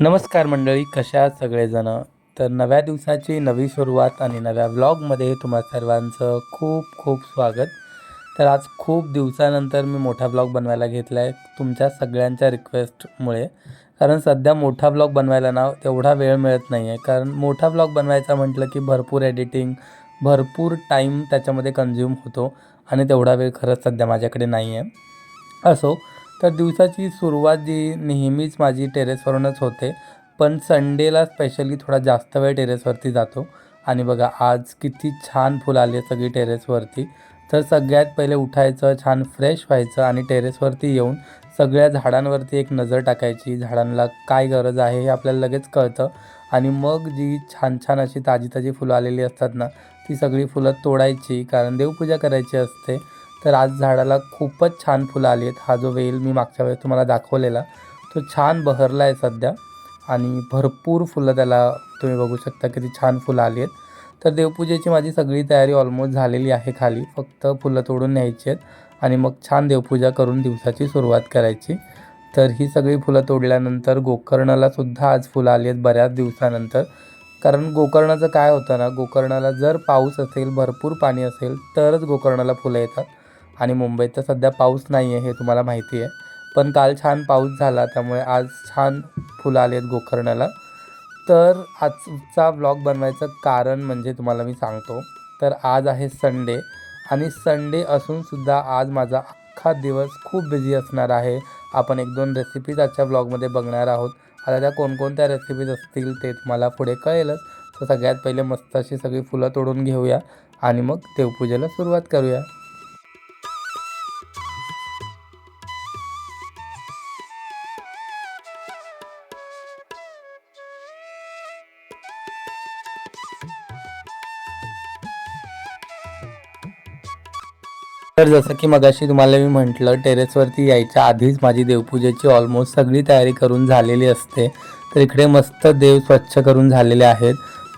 नमस्कार मंडळी कशा सगळेजणं? तर नव्या दिवसाची नवी सुरुवात आणि नव्या व्लॉगमध्ये तुम्हा सर्वांचं खूप खूप स्वागत. तर आज खूप दिवसानंतर मी मोठा ब्लॉग बनवायला घेतला आहे तुमच्या सगळ्यांच्या रिक्वेस्टमुळे कारण सध्या मोठा ब्लॉग बनवायला ना तेवढा वेळ मिळत नाही आहे कारण मोठा ब्लॉग बनवायचा म्हटलं की भरपूर एडिटिंग भरपूर टाईम त्याच्यामध्ये कन्झ्युम होतो आणि तेवढा वेळ खरंच सध्या माझ्याकडे नाही आहे असो तर दिवसाची सुरुवात जी नेहमीच माझी टेरेसवरूनच होते पण संडेला स्पेशली थोडा जास्त वेळ टेरेसवरती जातो. आणि बघा आज किती छान फुलं आली सगळी टेरेसवरती. तर सगळ्यात पहिले उठायचं छान फ्रेश व्हायचं आणि टेरेसवरती येऊन सगळ्या झाडांवरती एक नजर टाकायची झाडांना काय गरज आहे हे आपल्याला लगेच कळतं. आणि मग जी छान छान अशी ताजी ताजी फुलं आलेली असतात ना ती सगळी फुलं तोडायची कारण देवपूजा करायची असते. तर आज झाडाला खूपच छान फुलं आली आहेत. हा जो वेल मी मागच्या वेळेस तुम्हाला दाखवलेला तो छान बहरला आहे सध्या. आणि भरपूर फुलं त्याला तुम्ही बघू शकता किती छान फुलं आली आहेत. तर देवपूजेची माझी सगळी तयारी ऑलमोस्ट झालेली आहे खाली. फक्त फुलं तोडून न्यायची आहेत आणि मग छान देवपूजा करून दिवसाची सुरुवात करायची. तर ही सगळी फुलं तोडल्यानंतर गोकर्णाला सुद्धा आज फुलं आली आहेत बऱ्याच दिवसानंतर. कारण गोकर्णाचं काय होतं ना गोकर्णाला जर पाऊस असेल भरपूर पाणी असेल तरच गोकर्णाला फुलं येतात. आणि मुंबईत तर सध्या पाऊस नाही आहे हे तुम्हाला माहिती आहे. पण काल छान पाऊस झाला त्यामुळे आज छान फुलं आली आहेत गोकर्णाला. तर आजचा ब्लॉग बनवायचं कारण म्हणजे तुम्हाला मी सांगतो. तर आज आहे संडे आणि संडे असूनसुद्धा आज माझा अख्खा दिवस खूप बिझी असणार आहे. आपण एक दोन रेसिपीज आजच्या ब्लॉगमध्ये बघणार आहोत. आता त्या कोणकोणत्या रेसिपीज असतील ते तुम्हाला पुढे कळेलच. तर सगळ्यात पहिले मस्त अशी सगळी फुलं तोडून घेऊया आणि मग देवपूजेला सुरुवात करूया. तर जसं की मगाशी तुम्हाला मी म्हटलं टेरेसवरती यायच्या आधीच माझी देवपूजेची ऑलमोस्ट सगळी तयारी करून झालेली असते. तर इकडे मस्त देव स्वच्छ करून झालेले आहेत.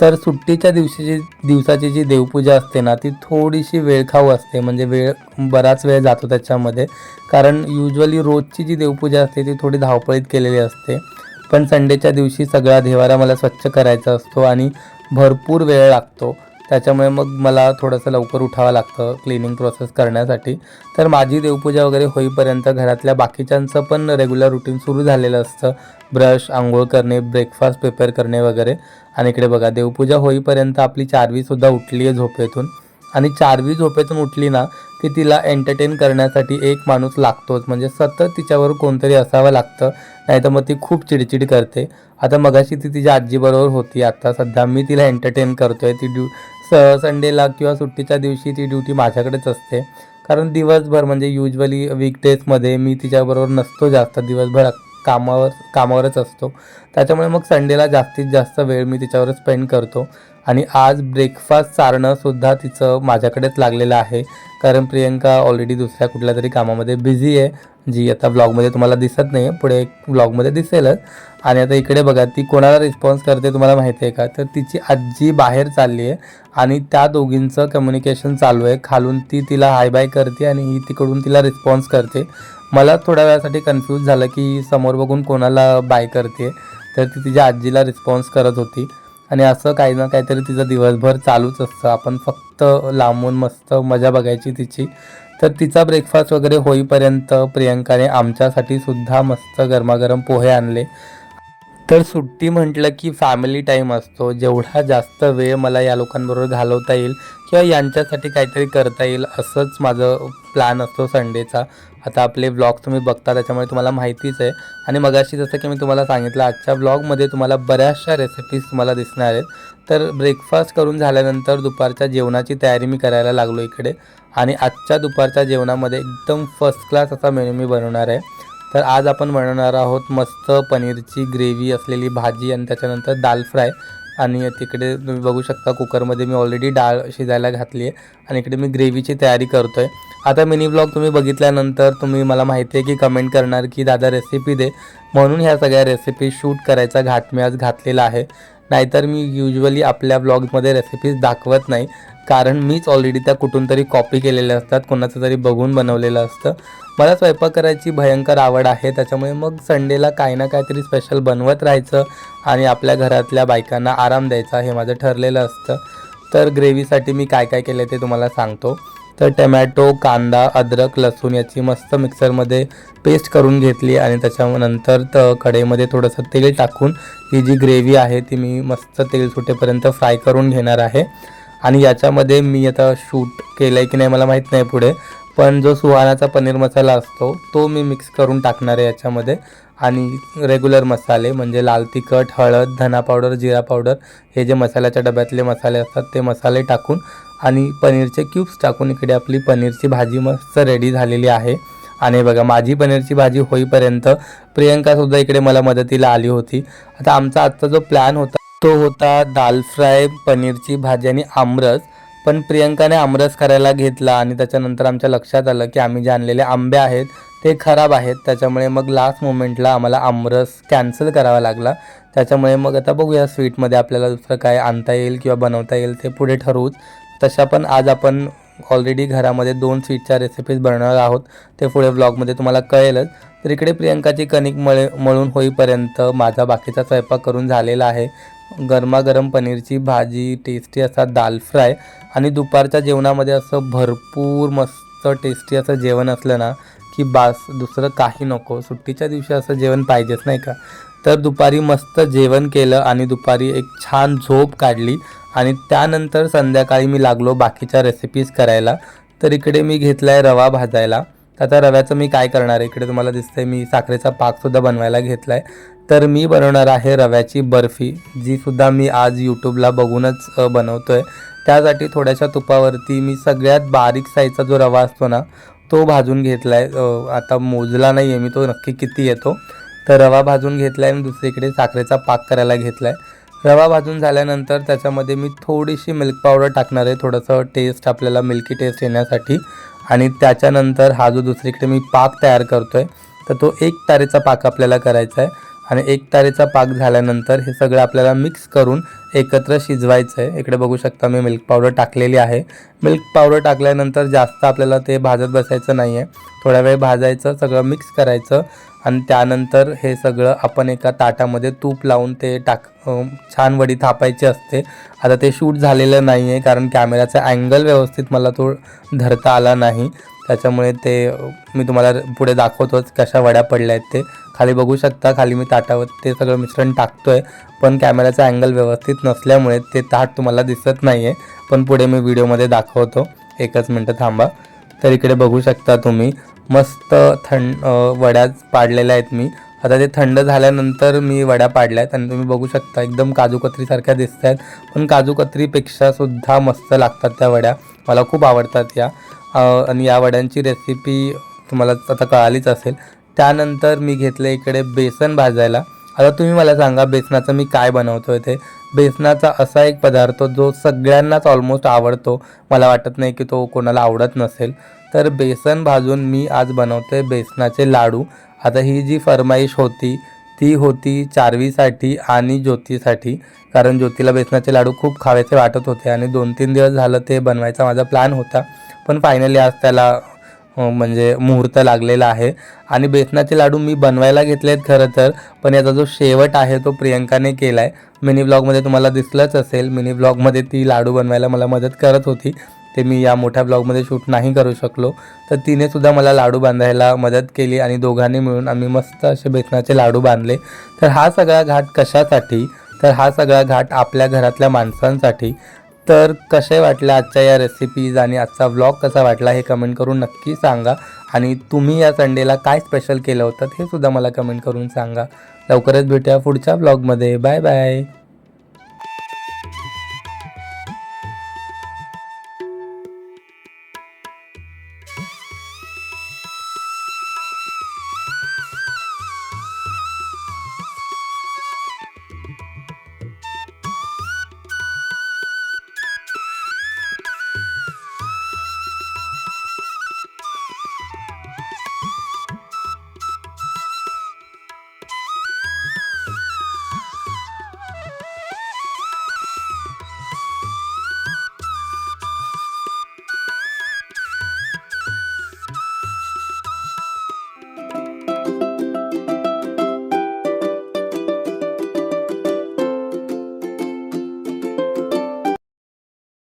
तर सुट्टीच्या दिवशीची दिवसाची जी देवपूजा असते ना ती थोडीशी वेळखाऊ असते. म्हणजे वेळ बराच वेळ जातो त्याच्यामध्ये. कारण युजली रोजची जी देवपूजा असते ती थोडी धावपळीत केलेली असते. पण संडेच्या दिवशी सगळा देवारा मला स्वच्छ करायचा असतो आणि भरपूर वेळ लागतो. त्याच्यामुळे मग मला थोडंसं लवकर उठावं लागतं क्लिनिंग प्रोसेस करण्यासाठी. तर माझी देवपूजा वगैरे होईपर्यंत घरातल्या बाकीच्यांचं पण रेग्युलर रुटीन सुरू झालेलं असतं. ब्रश आंघोळ करणे ब्रेकफास्ट प्रिपेअर करणे वगैरे. आणि इकडे बघा देवपूजा होईपर्यंत आपली चारवीसुद्धा उठली आहे झोपेतून. आणि चारवी झोपेतून उठली ना की तिला एंटरटेन करण्यासाठी एक माणूस लागतोच. म्हणजे सतत तिच्यावर कोणतरी असावं लागतं. नाही तर मग ती खूप चिडचिड करते. आता मगाशी ती तिच्या आजीबरोबर होती. आता सध्या मी तिला एंटरटेन करतोय. ती ड्यू स संडेला किंवा सुट्टीच्या दिवशी ती ड्युटी माझ्याकडेच असते. कारण दिवसभर म्हणजे युजली वीकडेजमध्ये मी तिच्याबरोबर नसतो जास्त दिवसभर. कामावर कामावरच असतो. त्याच्यामुळे मग संडेला जास्तीत जास्त वेळ मी तिच्यावर स्पेंड करतो. आणि आज ब्रेकफास्ट चारणंसुद्धा तिचं माझ्याकडेच लागलेलं आहे. कारण प्रियंका ऑलरेडी दुसऱ्या कुठल्या तरी कामामध्ये बिझी आहे जी आता ब्लॉगमध्ये तुम्हाला दिसत नाही आहे पुढे ब्लॉगमध्ये दिसेलच. आणि आता इकडे बघा ती कोणाला रिस्पॉन्स करते तुम्हाला माहिती आहे का? तर तिची आजी बाहेर चालली आहे आणि त्या दोघींचं कम्युनिकेशन चालू आहे. खालून ती तिला हाय बाय करते आणि ही तिकडून तिला रिस्पॉन्स करते. मला थोड्या वेळासाठी कन्फ्यूज झालं की समोर बघून कोणाला बाय करते तर ती तिच्या आजीला रिस्पॉन्स करत होती. आणि असं काही ना काहीतरी तिचं दिवसभर चालूच असतं. आपण फक्त लांबून मस्त मजा बघायची तिची. तर तिचा ब्रेकफास्ट वगैरे होईपर्यंत प्रियंकाने आमच्यासाठी सुद्धा मस्त गरमागरम पोहे आणले. तर सुट्टी म्हटलं की फॅमिली टाईम असतो. जेवढा जास्त वेळ मला या लोकांबरोबर घालवता येईल किंवा यांच्यासाठी काहीतरी करता येईल असंच माझं प्लॅन असतो संडेचा आता आपले ब्लॉग तुम्ही बघता त्याच्यामुळे तुम्हाला माहितीच आहे. आणि मगाशी जसं की मी तुम्हाला सांगितलं आजच्या ब्लॉगमध्ये तुम्हाला बऱ्याचशा रेसिपीज तुम्हाला दिसणार आहेत. तर ब्रेकफास्ट करून झाल्यानंतर दुपारच्या जेवणाची तयारी मी करायला लागलो इकडे. आणि आजच्या दुपारच्या जेवणामध्ये एकदम फर्स्ट क्लास असा मेनू मी बनवणार आहे. तर आज आपण बनवणार आहोत मस्त पनीरची ग्रेव्ही असलेली भाजी आणि त्याच्यानंतर दाल फ्राय. आणि तिकडे तुम्ही बघू शकता कुकरमध्ये मी ऑलरेडी डाळ शिजायला घातली आहे आणि इकडे मी ग्रेव्हीची तयारी करतो आहे आता मिनी ब्लॉग तुम्ही बघितल्यानंतर तुम्ही मला माहिती आहे की कमेंट करणार की दादा रेसिपी दे. म्हणून ह्या सगळ्या रेसिपी शूट करायचा घाट मी आज घातलेला आहे. नाहीतर मी युजली आपल्या ब्लॉगमध्ये रेसिपीज दाखवत नाही. कारण मीच ऑलरेडी त्या कुठून तरी कॉपी केलेल्या असतात कोणाचं तरी बघून बनवलेलं असतं. मला स्वयंपाक करायची भयंकर आवड आहे त्याच्यामुळे मग संडेला काही ना काहीतरी स्पेशल बनवत राहायचं आणि आपल्या घरातल्या बायकांना आराम द्यायचा हे माझं ठरलेलं असतं. तर ग्रेव्हीसाठी मी काय काय केलं ते तुम्हाला सांगतो. तर टमॅटो कांदा अद्रक लसूण याची मस्त मिक्सरमध्ये पेस्ट करून घेतली आणि त्याच्यानंतर त कढईमध्ये थोडंसं तेल टाकून ही जी ग्रेव्ही आहे ती मी मस्त तेल सुटेपर्यंत फ्राय करून घेणार आहे. आणि याच्यामध्ये मी आता शूट केलं आहे की नाही मला माहीत नाही पुढे पण जो सुहानाचा पनीर मसाला असतो तो मी मिक्स करून टाकणार आहे याच्यामध्ये. आणि रेग्युलर मसाले म्हणजे लाल तिखट हळद धना पावडर जिरा पावडर हे जे मसाल्याच्या डब्यातले मसाले असतात ते मसाले टाकून आणि पनीरचे क्यूब्स टाकून इकडे आपली पनीरची भाजी मस्त रेडी झालेली आहे. आणि बघा माझी पनीरची भाजी होईपर्यंत प्रियंकासुद्धा इकडे मला मदतीला आली होती. आता आमचा आजचा जो प्लॅन होता तो होता दाल फ्राय पनीरची भाजी आणि आमरस. पण प्रियंकाने आमरस करायला घेतला आणि त्याच्यानंतर आमच्या लक्षात आलं की आम्ही जे आणलेले आंबे आहेत ते खराब आहेत. त्याच्यामुळे मग लास्ट मोमेंटला आम्हाला आमरस कॅन्सल करावा लागला. त्याच्यामुळे मग आता बघूया स्वीटमध्ये आपल्याला दुसरं काय आणता येईल किंवा बनवता येईल ते पुढे ठरवूच. तशा पण आज आपण ऑलरेडी घरामध्ये दोन स्वीटच्या रेसिपीज बनवणार आहोत. ते पुढे ब्लॉगमध्ये तुम्हाला कळेलच. तर इकडे प्रियंकाची कणिक मळे मळून होईपर्यंत माझा बाकीचा स्वयंपाक करून झालेला आहे. गरमागरम पनीरची भाजी टेस्टी असा दाल फ्राय आणि दुपारच्या जेवणामध्ये असं भरपूर मस्त टेस्टी असं जेवण असलं ना की बास दुसरं काही नको. सुट्टीच्या दिवशी असं जेवण पाहिजेच नाही का? तर दुपारी मस्त जेवण केलं आणि दुपारी एक छान झोप काढली आणि त्यानंतर संध्याकाळी मी लागलो बाकीच्या रेसिपीज करायला. तर इकडे मी घेतला आहे रवा भाजायला. आता रव्याचं मी काय करणार आहे? इकडे तुम्हाला दिसतंय मी साखरेचा पाकसुद्धा बनवायला घेतला आहे तर मी बनवणार आहे रव्याची बर्फी जी सुद्धा मी आज यूट्यूबला बघूनच बनवतो आहे त्यासाठी थोड्याशा तुपावरती मी सगळ्यात बारीक साईजचा जो रवा असतो ना तो भाजून घेतला आहे आता मोजला नाही आहे मी तो नक्की किती येतो. तर रवा भाजून घेतला आहे आणि दुसरीकडे साखरेचा पाक करायला घेतला आहे रवा भाजून झाल्यानंतर त्याच्यामध्ये मी थोडीशी मिल्क पावडर टाकणार आहे थोडंसं टेस्ट आपल्याला मिल्की टेस्ट येण्यासाठी. आणि त्याच्यानंतर हा जो दुसरीकडे मी पाक तयार करतो आहे तर तो एक तारेचा पाक आपल्याला करायचा आहे. आणि एक तारेचा पाक झाल्यानंतर हे सगळं आपल्याला मिक्स करून एकत्र शिजवायचं आहे इकडे बघू शकता मी मिल्क पावडर टाकलेली आहे. मिल्क पावडर टाकल्यानंतर जास्त आपल्याला ते भाजत बसायचं नाही आहे थोड्या वेळ भाजायचं सगळं मिक्स करायचं आणि त्यानंतर हे सगळं आपण एका ताटामध्ये तूप लावून ते टाक छान वडी थापायची असते. आता ते शूट झालेलं नाही आहे कारण कॅमेराचा अँगल व्यवस्थित मला तो धरता आला नाही. त्याच्यामुळे ते मी तुम्हाला पुढे दाखवतोच कशा वड्या पडल्या आहेत ते. खाली बघू शकता खाली मी ताटावर ते सगळं मिश्रण टाकतो आहे पण कॅमेराचा अँगल व्यवस्थित नसल्यामुळे ते ताट तुम्हाला दिसत नाही आहे पण पुढे मी व्हिडिओमध्ये दाखवतो. एकच मिनटं थांबा. तर इकडे बघू शकता तुम्ही मस्त थंड वड्या पाडलेल्या आहेत मी. आता ते थंड झाल्यानंतर मी वड्या पाडल्या आहेत आणि तुम्ही बघू शकता एकदम काजू कतरीसारख्या दिसत आहेत. पण काजू सुद्धा मस्त लागतात त्या वड्या. मला खूप आवडतात या. आणि या वड्यांची रेसिपी तुम्हाला आता कळालीच असेल. त्यानंतर मी घेतलं इकडे बेसन भाजायला. आता तुम्ही मला सांगा बेसनाचं मी काय बनवतोय ते? बेसनाचा असा एक पदार्थ जो सगळ्यांनाच ऑलमोस्ट आवडतो. मला वाटत नाही की तो कोणाला आवडत नसेल. तर बेसन भाजून मी आज बनवते बेसनाचे लाडू. आता ही जी फरमाईश होती ती होती चारवीसाठी आणि ज्योतीसाठी. कारण ज्योतीला बेसनाचे लाडू खूप खावेसे वाटत होते आणि दोन तीन दिवस झालं ते बनवायचा माझा प्लॅन होता. पण फायनली आज त्याला म्हणजे मुहूर्त लागलेला आहे. आणि बेसनाचे लाडू मी बनवायला घेतले आहेत खरं तर पण याचा जो शेवट आहे तो प्रियंकाने केला आहे मिनी ब्लॉगमध्ये तुम्हाला दिसलंच असेल. मिनी ब्लॉगमध्ये ती लाडू बनवायला मला मदत करत होती. ते मी या मोठ्या ब्लॉगमध्ये शूट नाही करू शकलो. तर तिने सुद्धा मला लाडू बांधायला मदत केली आणि दोघांनी मिळून आम्ही मस्त असे बेसनाचे लाडू बांधले. तर हा सगळा घाट कशासाठी? तर हा सगळा घाट आपल्या घरातल्या माणसांसाठी. तर कसे वाटले आजच्या या रेसिपीज आणि आजचा व्लॉग कसा वाटला हे कमेंट करून नक्की सांगा. आणि तुम्ही या संडेला काय स्पेशल केलं होतं हे सुद्धा मला कमेंट करून सांगा. लवकरच भेटूया पुढच्या ब्लॉगमध्ये बाय बाय